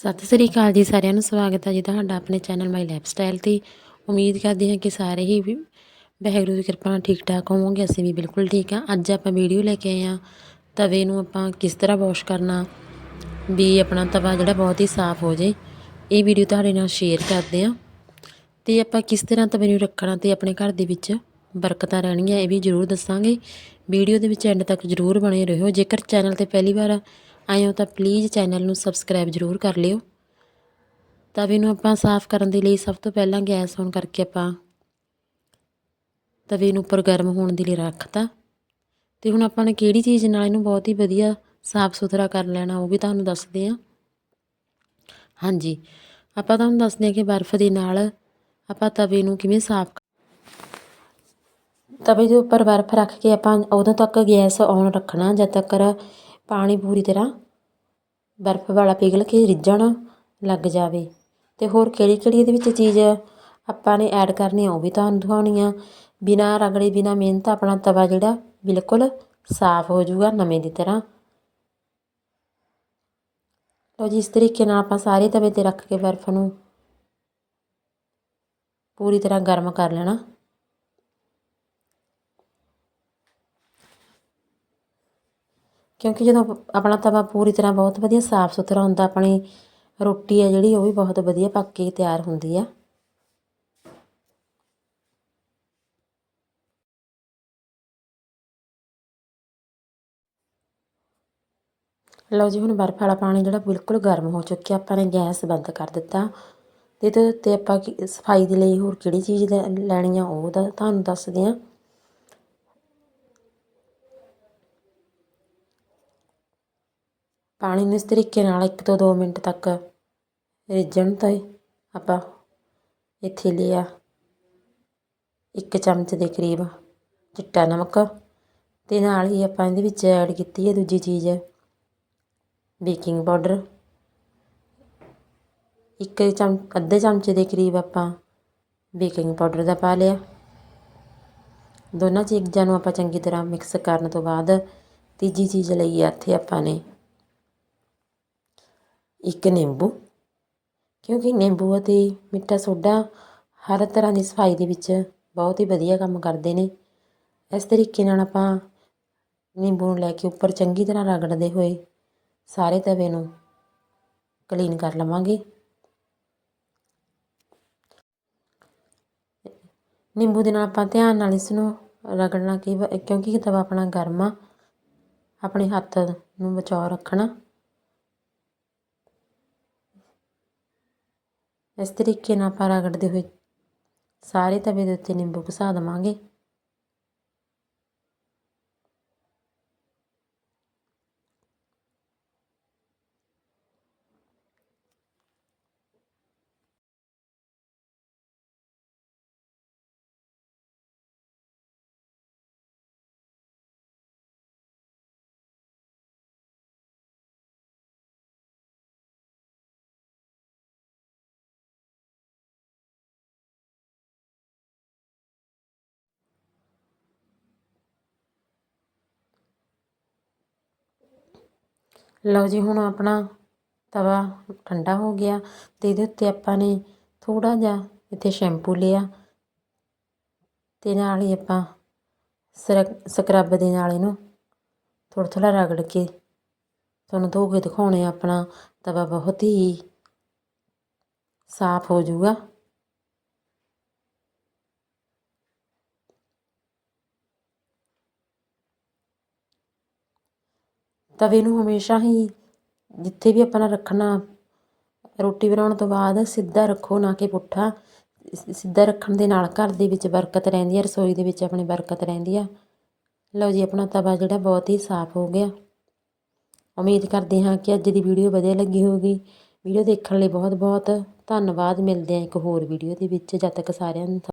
ਸਤਿ ਸ੍ਰੀ ਅਕਾਲ ਜੀ, ਸਾਰਿਆਂ ਨੂੰ ਸਵਾਗਤ ਹੈ ਜੀ ਤੁਹਾਡਾ ਆਪਣੇ ਚੈਨਲ ਮਾਈ ਲਾਈਫ ਸਟਾਈਲ ਤੇ। ਉਮੀਦ ਕਰਦੇ ਹਾਂ ਕਿ ਸਾਰੇ ਹੀ ਵੀ ਵਾਹਿਗੁਰੂ ਦੀ ਕਿਰਪਾ ਨਾਲ ਠੀਕ ਠਾਕ ਹੋਵੋਗੇ, ਅਸੀਂ ਵੀ ਬਿਲਕੁਲ ਠੀਕ ਹਾਂ। ਅੱਜ ਆਪਾਂ ਵੀਡੀਓ ਲੈ ਕੇ ਆਏ ਹਾਂ, ਤਵੇ ਨੂੰ ਆਪਾਂ ਕਿਸ ਤਰ੍ਹਾਂ ਵਾਸ਼ ਕਰਨਾ, ਵੀ ਆਪਣਾ ਤਵਾ ਜਿਹੜਾ ਬਹੁਤ ਹੀ ਸਾਫ਼ ਹੋ ਜੇ ਇਹ ਵੀਡੀਓ ਤੁਹਾਡੇ ਨਾਲ ਸ਼ੇਅਰ ਕਰਦੇ ਹਾਂ। ਤੇ ਆਪਾਂ ਕਿਸ ਤਰ੍ਹਾਂ ਤਵੇ ਨੂੰ ਰੱਖਣਾ ਤੇ ਆਪਣੇ ਘਰ ਦੇ ਵਿੱਚ ਬਰਕਤਾਂ ਰਹਿਣਗੀਆਂ, ਇਹ ਵੀ ਜ਼ਰੂਰ ਦੱਸਾਂਗੇ। ਵੀਡੀਓ ਦੇ ਵਿੱਚ ਐਂਡ ਤੱਕ ਜ਼ਰੂਰ ਬਣੇ ਰਹੋ। ਜੇਕਰ ਚੈਨਲ ਤੇ ਪਹਿਲੀ ਵਾਰ ਆਏ ਹੋ ਤਾਂ ਪਲੀਜ਼ ਚੈਨਲ ਨੂੰ ਸਬਸਕ੍ਰਾਈਬ ਜ਼ਰੂਰ ਕਰ ਲਿਓ। ਤਵੇ ਨੂੰ ਆਪਾਂ ਸਾਫ਼ ਕਰਨ ਦੇ ਲਈ ਸਭ ਤੋਂ ਪਹਿਲਾਂ ਗੈਸ ਔਨ ਕਰਕੇ ਆਪਾਂ ਤਵੇ ਨੂੰ ਉੱਪਰ ਗਰਮ ਹੋਣ ਦੇ ਲਈ ਰੱਖਤਾ। ਤੇ ਹੁਣ ਆਪਾਂ ਨੇ ਕਿਹੜੀ ਚੀਜ਼ ਨਾਲ ਇਹਨੂੰ ਬਹੁਤ ਹੀ ਵਧੀਆ ਸਾਫ਼ ਸੁਥਰਾ ਕਰ ਲੈਣਾ ਉਹ ਵੀ ਤੁਹਾਨੂੰ ਦੱਸਦੇ ਹਾਂ। ਹਾਂਜੀ, ਆਪਾਂ ਤੁਹਾਨੂੰ ਦੱਸਦੇ ਹਾਂ ਕਿ ਬਰਫ਼ ਦੇ ਨਾਲ ਆਪਾਂ ਤਵੇ ਨੂੰ ਕਿਵੇਂ ਸਾਫ਼ ਤਵੇ ਦੇ ਉੱਪਰ ਬਰਫ਼ ਰੱਖ ਕੇ ਆਪਾਂ ਉਦੋਂ ਤੱਕ ਗੈਸ ਔਨ ਰੱਖਣਾ, ਜਦ ਤੱਕ ਪਾਣੀ ਪੂਰੀ ਤਰ੍ਹਾਂ ਬਰਫ਼ ਵਾਲਾ ਪਿਘਲ ਕੇ ਰਿੱਝਣ ਲੱਗ ਜਾਵੇ। ਅਤੇ ਹੋਰ ਕਿਹੜੀ ਕਿਹੜੀ ਇਹਦੇ ਵਿੱਚ ਚੀਜ਼ ਆਪਾਂ ਨੇ ਐਡ ਕਰਨੀ ਆ, ਉਹ ਵੀ ਤੁਹਾਨੂੰ ਦਿਖਾਉਣੀ ਆ। ਬਿਨਾਂ ਰਗੜੇ, ਬਿਨਾਂ ਮਿਹਨਤ ਆਪਣਾ ਤਵਾ ਜਿਹੜਾ ਬਿਲਕੁਲ ਸਾਫ਼ ਹੋ ਜਾਊਗਾ ਨਵੇਂ ਦੀ ਤਰ੍ਹਾਂ। ਲਓ ਜੀ, ਇਸ ਤਰੀਕੇ ਨਾਲ ਆਪਾਂ ਸਾਰੇ ਤਵੇ ਤੇ ਰੱਖ ਕੇ ਬਰਫ਼ ਨੂੰ ਪੂਰੀ ਤਰ੍ਹਾਂ ਗਰਮ ਕਰ ਲੈਣਾ। ਕਿਉਂਕਿ ਜਦੋਂ ਆਪਣਾ ਤਵਾ ਪੂਰੀ ਤਰ੍ਹਾਂ ਬਹੁਤ ਵਧੀਆ ਸਾਫ਼ ਸੁਥਰਾ ਹੁੰਦਾ, ਆਪਣੀ ਰੋਟੀ ਹੈ ਜਿਹੜੀ, ਉਹ ਵੀ ਬਹੁਤ ਵਧੀਆ ਪੱਕ ਕੇ ਤਿਆਰ ਹੁੰਦੀ ਆ। ਲਓ ਜੀ, ਹੁਣ ਬਰਫ਼ ਵਾਲਾ ਪਾਣੀ ਜਿਹੜਾ ਬਿਲਕੁਲ ਗਰਮ ਹੋ ਚੁੱਕਿਆ, ਆਪਾਂ ਨੇ ਗੈਸ ਬੰਦ ਕਰ ਦਿੱਤਾ। ਤੇ ਇਹਦੇ ਉੱਤੇ ਆਪਾਂ ਸਫ਼ਾਈ ਦੇ ਲਈ ਹੋਰ ਕਿਹੜੀ ਚੀਜ਼ ਲੈਣੀ ਆ, ਉਹ ਤੁਹਾਨੂੰ ਦੱਸਦੇ ਹਾਂ ਪਾਣੀ ਨੂੰ ਇਸ ਤਰੀਕੇ ਨਾਲ ਇੱਕ ਤੋਂ ਦੋ ਮਿੰਟ ਤੱਕ ਰਿੱਝਣ ਤਾਈ ਆਪਾਂ ਇੱਥੇ ਲਿਆ ਇੱਕ ਚਮਚ ਦੇ ਕਰੀਬ ਚਿੱਟਾ ਨਮਕ ਅਤੇ ਨਾਲ ਹੀ ਆਪਾਂ ਇਹਦੇ ਵਿੱਚ ਐਡ ਕੀਤੀ ਹੈ ਦੂਜੀ ਚੀਜ਼ ਬੇਕਿੰਗ ਪਾਊਡਰ ਇੱਕ ਚਮ, ਅੱਧੇ ਚਮਚੇ ਦੇ ਕਰੀਬ ਆਪਾਂ ਬੇਕਿੰਗ ਪਾਊਡਰ ਦਾ ਪਾ ਲਿਆ। ਦੋਨਾਂ ਚੀਜ਼ਾਂ ਨੂੰ ਆਪਾਂ ਚੰਗੀ ਤਰ੍ਹਾਂ ਮਿਕਸ ਕਰਨ ਤੋਂ ਬਾਅਦ ਤੀਜੀ ਚੀਜ਼ ਲਈ ਆ, ਇੱਥੇ ਆਪਾਂ ਨੇ ਇੱਕ ਨਿੰਬੂ, ਕਿਉਂਕਿ ਨਿੰਬੂ ਅਤੇ ਮਿੱਠਾ ਸੋਡਾ ਹਰ ਤਰ੍ਹਾਂ ਦੀ ਸਫ਼ਾਈ ਦੇ ਵਿੱਚ ਬਹੁਤ ਹੀ ਵਧੀਆ ਕੰਮ ਕਰਦੇ ਨੇ। ਇਸ ਤਰੀਕੇ ਨਾਲ ਆਪਾਂ ਨਿੰਬੂ ਨੂੰ ਲੈ ਕੇ ਉੱਪਰ ਚੰਗੀ ਤਰ੍ਹਾਂ ਰਗੜਦੇ ਹੋਏ ਸਾਰੇ ਤਵੇ ਨੂੰ ਕਲੀਨ ਕਰ ਲਵਾਂਗੇ। ਨਿੰਬੂ ਦੇ ਨਾਲ ਆਪਾਂ ਧਿਆਨ ਨਾਲ ਇਸ ਨੂੰ ਰਗੜਨਾ ਕਿ ਕਿਉਂਕਿ ਤਵਾ ਆਪਣਾ ਗਰਮ ਆ, ਆਪਣੇ ਹੱਥ ਨੂੰ ਬਚਾਓ ਰੱਖਣਾ। ਇਸ ਤਰੀਕੇ ਨਾਲ ਆਪਾਂ ਰਗੜਦੇ ਹੋਏ ਸਾਰੇ ਤਵੇ ਦੇ ਉੱਤੇ ਨਿੰਬੂ ਘਸਾ ਦੇਵਾਂਗੇ। ਲਓ ਜੀ, ਹੁਣ ਆਪਣਾ ਤਵਾ ਠੰਡਾ ਹੋ ਗਿਆ ਤੇ ਇਹਦੇ ਉੱਤੇ ਆਪਾਂ ਨੇ ਥੋੜਾ ਜਿਹਾ ਇੱਥੇ ਸ਼ੈਂਪੂ ਲਿਆ ਤੇ ਨਾਲ ਹੀ ਆਪਾਂ ਸਕਰਬ ਦੇ ਨਾਲ ਇਹਨੂੰ ਥੋੜਾ ਥੋੜਾ ਰਗੜ ਕੇ ਤੁਹਾਨੂੰ ਧੋ ਕੇ ਦਿਖਾਉਣੇ ਆਪਣਾ ਤਵਾ ਬਹੁਤ ਹੀ ਸਾਫ਼ ਹੋ ਜਾਊਗਾ। ਤਵੇ ਨੂੰ ਹਮੇਸ਼ਾ ਹੀ ਜਿੱਥੇ ਵੀ ਆਪਣਾ ਰੱਖਣਾ, ਰੋਟੀ ਬਣਾਉਣ ਤੋਂ ਬਾਅਦ ਸਿੱਧਾ ਰੱਖੋ, ਨਾ ਕਿ ਪੁੱਠਾ। ਸਿੱਧਾ ਰੱਖਣ ਦੇ ਨਾਲ ਘਰ ਦੇ ਵਿੱਚ ਬਰਕਤ ਰਹਿੰਦੀ ਹੈ ਰਸੋਈ ਦੇ ਵਿੱਚ ਆਪਣੀ ਬਰਕਤ ਰਹਿੰਦੀ ਆ। ਲਓ ਜੀ, ਆਪਣਾ ਤਵਾ ਜਿਹੜਾ ਬਹੁਤ ਹੀ ਸਾਫ਼ ਹੋ ਗਿਆ। ਉਮੀਦ ਕਰਦੇ ਹਾਂ ਕਿ ਅੱਜ ਦੀ ਵੀਡੀਓ ਵਧੀਆ ਲੱਗੀ ਹੋਵੇਗੀ ਵੀਡੀਓ ਦੇਖਣ ਲਈ ਬਹੁਤ ਬਹੁਤ ਧੰਨਵਾਦ, ਮਿਲਦੇ ਹਾਂ ਇੱਕ ਹੋਰ ਵੀਡੀਓ ਦੇ ਵਿੱਚ। ਜਦ ਤੱਕ ਸਾਰਿਆਂ ਨੂੰ